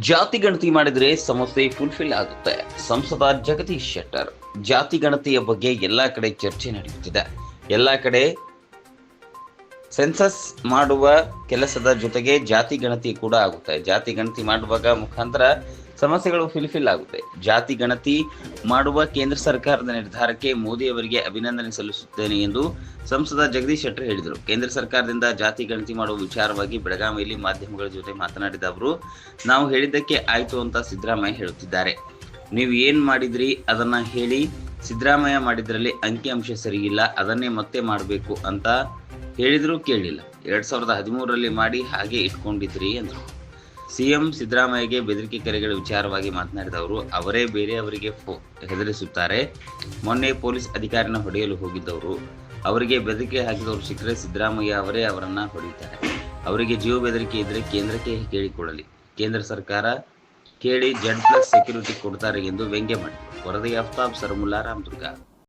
ಜಾತಿ ಗಣತಿ ಮಾಡಿದ್ರೆ ಸಮಸ್ಯೆ ಫುಲ್ಫಿಲ್ ಆಗುತ್ತೆ. ಸಂಸದ ಜಗದೀಶ್ ಶೆಟ್ಟರ್, ಜಾತಿ ಗಣತಿಯ ಬಗ್ಗೆ ಎಲ್ಲಾ ಕಡೆ ಚರ್ಚೆ ನಡೆಯುತ್ತಿದೆ. ಎಲ್ಲಾ ಕಡೆ ಸೆನ್ಸಸ್ ಮಾಡುವ ಕೆಲಸದ ಜೊತೆಗೆ ಜಾತಿ ಗಣತಿ ಕೂಡ ಆಗುತ್ತೆ. ಜಾತಿ ಗಣತಿ ಮಾಡುವಾಗ ಮುಖಾಂತರ ಸಮಸ್ಯೆಗಳು ಫಿಲ್ಫಿಲ್ ಆಗುತ್ತೆ. ಜಾತಿ ಗಣತಿ ಮಾಡುವ ಕೇಂದ್ರ ಸರ್ಕಾರದ ನಿರ್ಧಾರಕ್ಕೆ ಮೋದಿ ಅವರಿಗೆ ಅಭಿನಂದನೆ ಸಲ್ಲಿಸುತ್ತೇನೆ ಎಂದು ಸಂಸದ ಜಗದೀಶ್ ಶೆಟ್ಟರ್ ಹೇಳಿದರು. ಕೇಂದ್ರ ಸರ್ಕಾರದಿಂದ ಜಾತಿ ಗಣತಿ ಮಾಡುವ ವಿಚಾರವಾಗಿ ಬೆಳಗಾವಿಯಲ್ಲಿ ಮಾಧ್ಯಮಗಳ ಜೊತೆ ಮಾತನಾಡಿದ ಅವರು, ನಾವು ಹೇಳಿದ್ದಕ್ಕೆ ಆಯ್ತು ಅಂತ ಸಿದ್ದರಾಮಯ್ಯ ಹೇಳುತ್ತಿದ್ದಾರೆ. ನೀವು ಏನು ಮಾಡಿದ್ರಿ ಅದನ್ನ ಹೇಳಿ, ಸಿದ್ದರಾಮಯ್ಯ ಮಾಡಿದ್ರಲ್ಲಿ ಅಂಕಿಅಂಶ ಸರಿಯಿಲ್ಲ, ಅದನ್ನೇ ಮತ್ತೆ ಮಾಡಬೇಕು ಅಂತ ಹೇಳಿದ್ರು ಕೇಳಿಲ್ಲ. ಎರಡ್ ಸಾವಿರದ ಹದಿಮೂರರಲ್ಲಿ ಮಾಡಿ ಹಾಗೆ ಇಟ್ಕೊಂಡಿದ್ರಿ ಎಂದರು ಸಿಎಂ ಸಿದ್ದರಾಮಯ್ಯಗೆ ಬೆದರಿಕೆ ಕರೆಗಳ ವಿಚಾರವಾಗಿ ಮಾತನಾಡಿದ ಅವರು ಅವರೇ ಬೇರೆಯವರಿಗೆ ಹೆದರಿಸುತ್ತಾರೆ. ಮೊನ್ನೆ ಪೊಲೀಸ್ ಅಧಿಕಾರಿನ ಹೊಡೆಯಲು ಹೋಗಿದ್ದವರು. ಅವರಿಗೆ ಬೆದರಿಕೆ ಹಾಕಿದವರು ಸಿಕ್ಕರೆ ಸಿದ್ದರಾಮಯ್ಯ ಅವರೇ ಅವರನ್ನ ಹೊಡೆಯುತ್ತಾರೆ. ಅವರಿಗೆ ಜೀವ ಬೆದರಿಕೆ ಇದ್ರೆ ಕೇಂದ್ರಕ್ಕೆ ಕೇಳಿಕೊಳ್ಳಲಿ. ಕೇಂದ್ರ ಸರ್ಕಾರ ಕೇಳಿ ಜೆಡ್ ಪ್ಲಸ್ ಸೆಕ್ಯೂರಿಟಿ ಕೊಡ್ತಾರೆ ಎಂದು ವ್ಯಂಗ್ಯ ಮಾಡಿದರು ವರದಿ ಅಫ್ತಾಬ್ ಸರ್ಮುಲ್ಲಾ ರಾಮದುರ್ಗ.